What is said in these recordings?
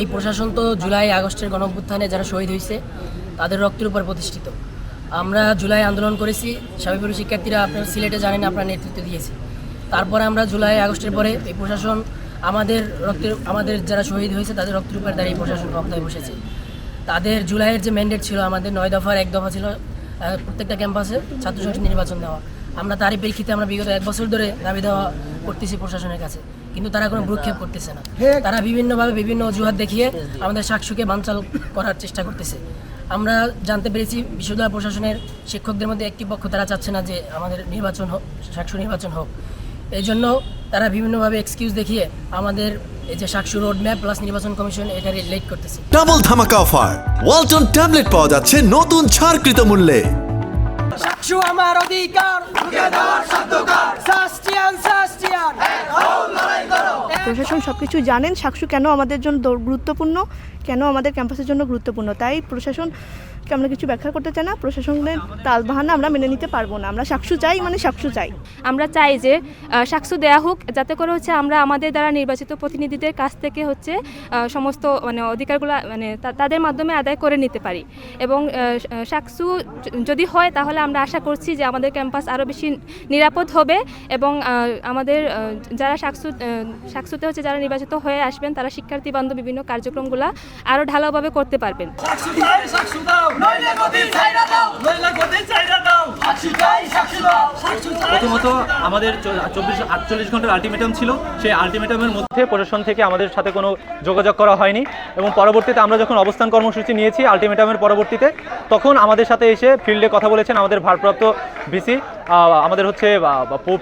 এই প্রশাসন তো জুলাই আগস্টের গণভ্যুত্থানে যারা শহীদ হয়েছে, তাদের রক্তের উপর প্রতিষ্ঠিত। আমরা জুলাই আন্দোলন করেছি স্বামীপুর শিক্ষার্থীরা আপনার সিলেটে জানেন, আপনার নেতৃত্ব দিয়েছে। তারপরে আমরা জুলাই আগস্টের পরে এই প্রশাসন আমাদের রক্তের, আমাদের যারা শহীদ হয়েছে, তাদের রক্তের উপর দাঁড়িয়ে প্রশাসন ক্ষমতায় বসেছে। তাদের জুলাইয়ের যে ম্যান্ডেট ছিল, আমাদের নয় দফার এক দফা ছিল প্রত্যেকটা ক্যাম্পাসে ছাত্র সংসদ নির্বাচন দেওয়া আমরা তারই প্রেক্ষিতে আমরা বিগত এক বছর ধরে দাবি দেওয়া করতেছি প্রশাসনের কাছে। কিন্তু তারা কোনো ভ্রুক্ষেপ করতেছে না। তারা বিভিন্নভাবে বিভিন্ন অজুহাত দেখিয়ে আমাদের শাকসুকে বানচাল করার চেষ্টা করতেছে। আমরা জানতে পেরেছি, বিশ্ববিদ্যালয় প্রশাসনের শিক্ষকদের মধ্যে একটি পক্ষ তারা চাচ্ছে না যে আমাদের নির্বাচন হোক শাকসু নির্বাচন হোক। এই জন্য তারা বিভিন্নভাবে এক্সকিউজ দেখিয়ে আমাদের এই যে শাকসু রোড ম্যাপ প্লাস নির্বাচন কমিশন এটা লেট করতেছে। ডাবল ধামাকা অফার ওয়ালটন ট্যাবলেট পাওয়া যাচ্ছে নতুন ছাড়কৃত মূল্যে। শাকসু আমার অধিকার। প্রশাসন সব কিছু জানেন সাকসু কেন আমাদের জন্য গুরুত্বপূর্ণ কেন আমাদের ক্যাম্পাসের জন্য গুরুত্বপূর্ণ তাই প্রশাসনকে আমরা কিছু ব্যাখ্যা করতে চাই না? প্রশাসনের তাল বাহানা আমরা মেনে নিতে পারব না। আমরা সাকসু চাই মানে সাকসু চাই। আমরা চাই যে সাকসু দেয়া হোক যাতে করে হচ্ছে আমরা আমাদের দ্বারা নির্বাচিত প্রতিনিধিদের কাছ থেকে হচ্ছে সমস্ত মানে অধিকারগুলো মানে তাদের মাধ্যমে আদায় করে নিতে পারি। এবং সাকসু যদি হয় তাহলে আমরা আশা করছি যে আমাদের ক্যাম্পাস আরও বেশি নিরাপদ হবে এবং আমাদের যারা সাকসু সাকসুতে হচ্ছে যারা নির্বাচিত হয়ে আসবেন তারা শিক্ষার্থী বান্ধব বিভিন্ন কার্যক্রমগুলো আরও ঢালাওভাবে করতে পারবেন। প্রথমত আমাদের চব্বিশ, আটচল্লিশ ঘণ্টার আলটিমেটাম ছিল। সেই আলটিমেটামের মধ্যে প্রশাসন থেকে আমাদের সাথে কোনো যোগাযোগ করা হয়নি এবং পরবর্তীতে আমরা যখন অবস্থান কর্মসূচি নিয়েছি আলটিমেটামের পরবর্তীতে, তখন আমাদের সাথে এসে ফিল্ডে কথা বলেছেন আমাদের ভারপ্রাপ্ত ভিসি আমাদের হচ্ছে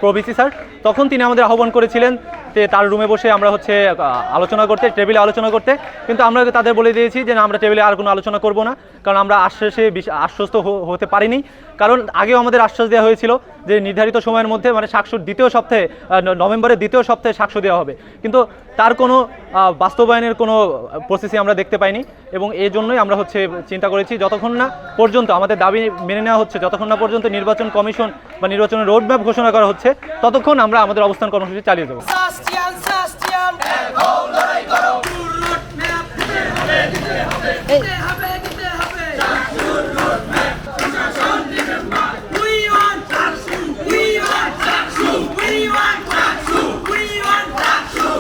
প্রভিসি স্যার। তখন তিনি আমাদের আহ্বান করেছিলেন যে তার রুমে বসে আমরা হচ্ছে আলোচনা করতে টেবিলে আলোচনা করতে। কিন্তু আমরা তাদের বলে দিয়েছি যে, না, আমরা টেবিলে আর কোনো আলোচনা করব না। কারণ আমরা আশ্বাসে আশ্বস্ত হতে পারিনি। কারণ আগেও আমাদের আশ্বাস দেওয়া হয়েছিল যে, নির্ধারিত সময়ের মধ্যে মানে সাকসুর দ্বিতীয় সপ্তাহে নভেম্বরের দ্বিতীয় সপ্তাহে সাক্ষ্য দেওয়া হবে। কিন্তু তার কোনো বাস্তবায়নের কোনো প্রসেসই আমরা দেখতে পাইনি। এবং এই জন্যই আমরা হচ্ছে চিন্তা করেছি, যতক্ষণ না পর্যন্ত আমাদের দাবি মেনে নেওয়া হচ্ছে, যতক্ষণ না পর্যন্ত নির্বাচন কমিশন বা নির্বাচনের রোডম্যাপ ঘোষণা করা হচ্ছে ততক্ষণ আমরা আমাদের অবস্থান কর্মসূচি চালিয়ে যাব সাস্টিয়ান